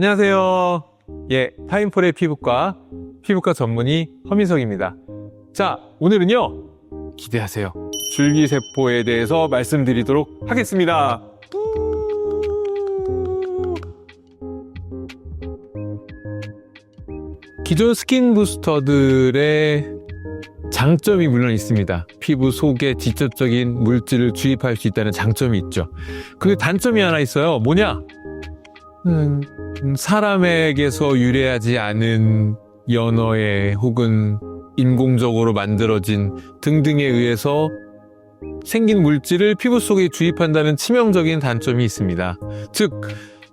안녕하세요. 예, 타임폴의 피부과, 피부과 전문의 허민석입니다. 자, 오늘은요, 기대하세요. 줄기세포에 대해서 말씀드리도록 하겠습니다. 기존 스킨 부스터들의 장점이 물론 있습니다. 피부 속에 직접적인 물질을 주입할 수 있다는 장점이 있죠. 그 단점이 하나 있어요. 뭐냐? 음, 사람에게서 유래하지 않은 연어에 혹은 인공적으로 만들어진 등등에 의해서 생긴 물질을 피부 속에 주입한다는 치명적인 단점이 있습니다. 즉,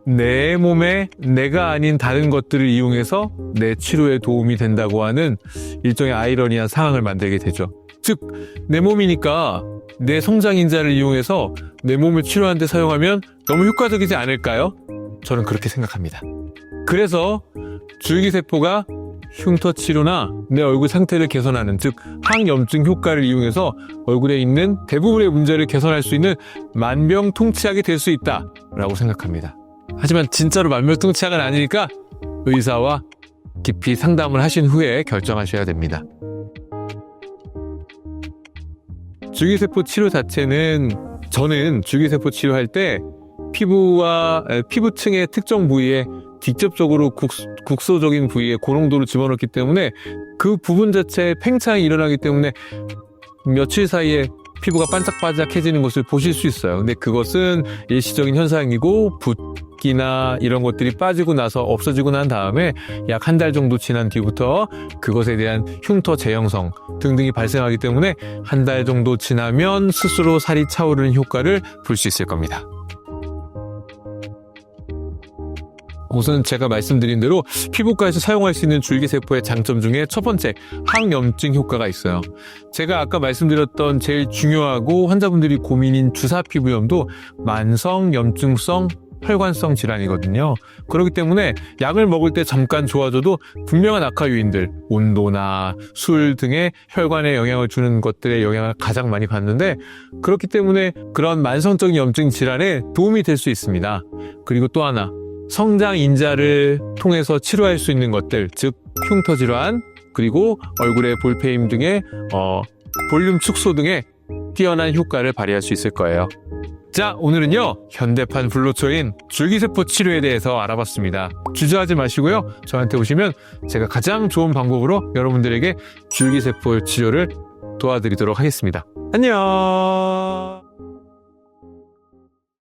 내 몸에 내가 아닌 다른 것들을 이용해서 내 치료에 도움이 된다고 하는 일종의 아이러니한 상황을 만들게 되죠. 즉, 내 몸이니까 내 성장인자를 이용해서 내 몸을 치료하는 데 사용하면 너무 효과적이지 않을까요? 저는 그렇게 생각합니다. 그래서 줄기세포가 흉터 치료나 내 얼굴 상태를 개선하는 즉 항염증 효과를 이용해서 얼굴에 있는 대부분의 문제를 개선할 수 있는 만병통치약이 될 수 있다라고 생각합니다. 하지만 진짜로 만병통치약은 아니니까 의사와 깊이 상담을 하신 후에 결정하셔야 됩니다. 줄기세포 치료 자체는 저는 줄기세포 치료할 때 피부와 에, 피부층의 특정 부위에 직접적으로 국, 국소적인 부위에 고농도를 집어넣기 때문에 그 부분 자체에 팽창이 일어나기 때문에 며칠 사이에 피부가 반짝반짝해지는 것을 보실 수 있어요. 근데 그것은 일시적인 현상이고 붓기나 이런 것들이 빠지고 나서 없어지고 난 다음에 약 한 달 정도 지난 뒤부터 그것에 대한 흉터 재형성 등등이 발생하기 때문에 한 달 정도 지나면 스스로 살이 차오르는 효과를 볼 수 있을 겁니다. 우선 제가 말씀드린 대로 피부과에서 사용할 수 있는 줄기세포의 장점 중에 첫 번째 항염증 효과가 있어요. 제가 아까 말씀드렸던 제일 중요하고 환자분들이 고민인 주사 피부염도 만성 염증성 혈관성 질환이거든요. 그렇기 때문에 약을 먹을 때 잠깐 좋아져도 분명한 악화 요인들, 온도나 술 등의 혈관에 영향을 주는 것들의 영향을 가장 많이 받는데 그렇기 때문에 그런 만성적인 염증 질환에 도움이 될 수 있습니다. 그리고 또 하나 성장 인자를 통해서 치료할 수 있는 것들, 즉 흉터 질환 그리고 얼굴의 볼페임 등의 어, 볼륨 축소 등의 뛰어난 효과를 발휘할 수 있을 거예요. 자, 오늘은요, 현대판 불로초인 줄기세포 치료에 대해서 알아봤습니다. 주저하지 마시고요, 저한테 오시면 제가 가장 좋은 방법으로 여러분들에게 줄기세포 치료를 도와드리도록 하겠습니다. 안녕!